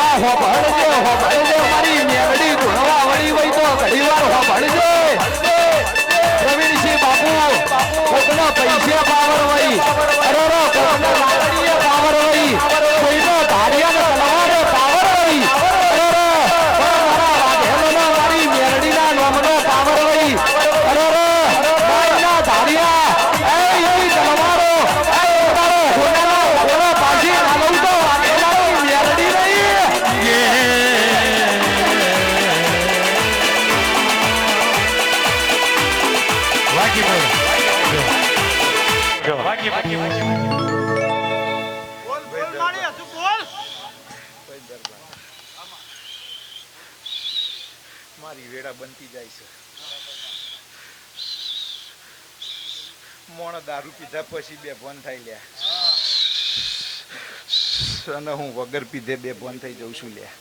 માં હો ભળજે હો ભળજે મારી મારી વેડા બનતી જાય છે. મોણ દારૂ પીધા પછી બે ભોન થઈ લ્યા. અને હું વગર પીધે બે ભોન થઈ જઉં છું લ્યા.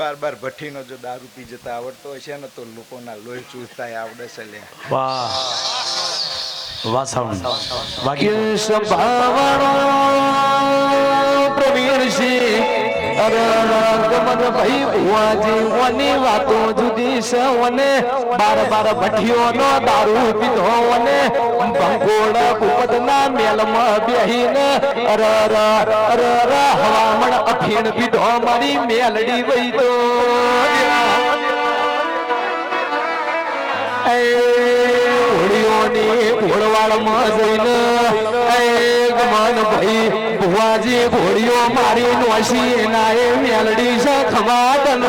બાર બાર ભઠ્ઠીનો જો દારૂ પી જતા આવડતો હશે ને તો લોકોના લોહી ચૂસતા આવડે છે લે વાહ. વાહ સાઉન્ડ અરે ગમન ભાઈ ભુવાજી ઓની વાતો જુદી છે ઓને બાર બાર ભઠ્ઠીઓનો દારૂ પીધો ઓને ભંગોળ ભૂપતના મેલમાં બેહીને અર અર અર અર હવામણ અફીણ ભાઈ ભુવાજી ઘોડીઓ મારી નોસી ના એ મેલડી છે ખમાટન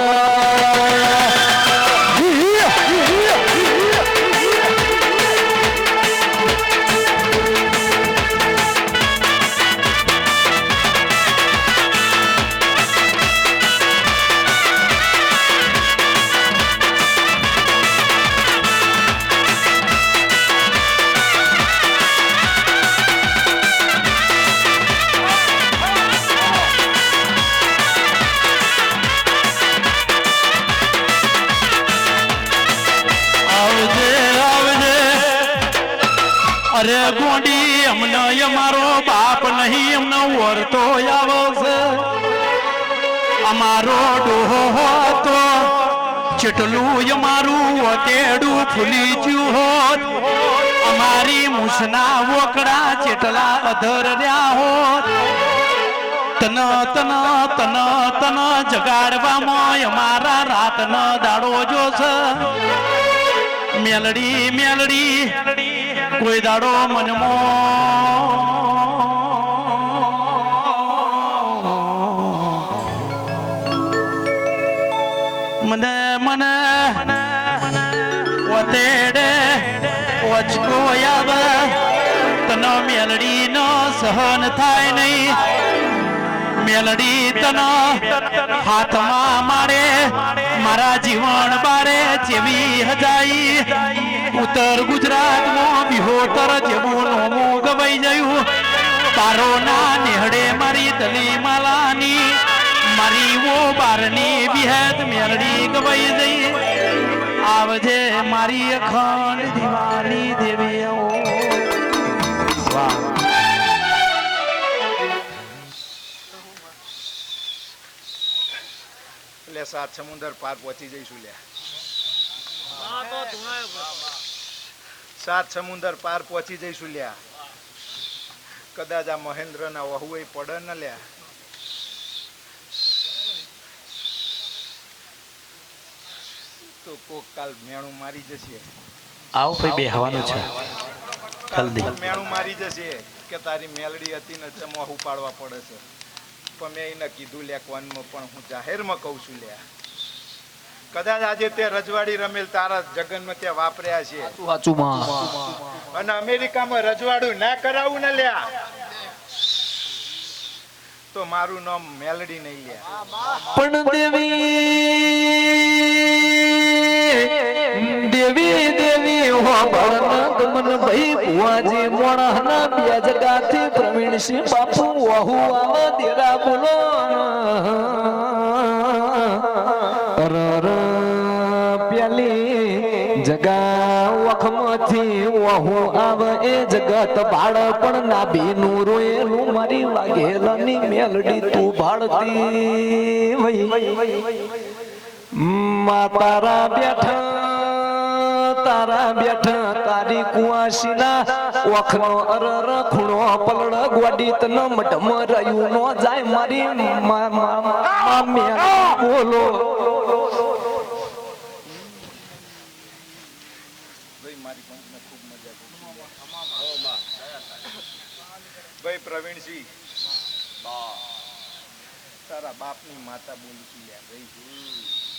અરે ગોડી, અમને અમારો બાપ નહીં, અમને વરતો છે. અમારો ડોહો હતો ચટલું અમારું અતેડું ફૂલી જ્યું હોત. અમારી મૂસના વોકડા ચેટલા અધર રહ્યા હોત. તન તન તન તન જગાડવામાં અમારા રાતનો દાડો જોશે. મેલડી મેલડી કોઈ દાડો મનમો. મને મને વતેડે વચકો યાદ તનો મેલડી નો સહન થાય નહીં. મેલડી તનો હાથમાં મારે, મારા જીવન બારે જેવી હજાઈ. ઉત્તર ગુજરાતમાં બિહોતર જેવું નોમું ગવાઈ જયું તારો ના નેહડે મારી તલી માલાની, મારી વો બારની બિહેત મેલડી ગવાઈ જઈ આવજે મારી અખંડ દિવાળી દેવી ઓ વાહ. એટલે સાત સમુદ્ર પાર પહોંચી જઈશું લ્યા. સાત સમુદ્ર પાર પહોંચી જઈશું લ્યા. કદાચ આ મહેન્દ્ર ના વહુ એ પડે ને લ્યા. તો કોક કાલ મેણું મારી જશે. આવો ભાઈ બે હવાનું છે. જલ્દી. મેણું મારી જશે કે તારી મેલડી હતી ને તે મોહું પાડવા પડે છે. પણ મેં એને કીધું લે કોનમાં પણ હું જાહેરમાં કહું છું લે. કદાચ આજે તે રજવાડી રમેલ તારા જગનમાં ત્યાં વાપર્યા છે. અને અમેરિકામાં રજવાડું ના કરાવું ને લ્યા તો મારું નામ મેલડી નહીં લે. પણ દેવી દેવી દેવી હો ભરણ ગમન ભાઈ ભુવાજી મોણહના બે જગાથી પ્રવીણસિંહ બાપુ વહુ આવા દેરા બોલો. પ્યાલી જગા વખમાંથી વહુ આવે એ જગત બાળપણ ના ભીનું રોયેલું મારી વાઘેલાની મેલડી તું ભાળતી વઈ મા તારા બેઠા તારા બેઠા તારી કુવાસીના ઓખનો અરર ખૂણો પલળ ગોડી તન મઢમ રહ્યું નો જાય મારી મા મા મા મેલડી બોલો. ભાઈ પ્રવીણસિંહ તારા બાપની માતા બોલી ભાઈ.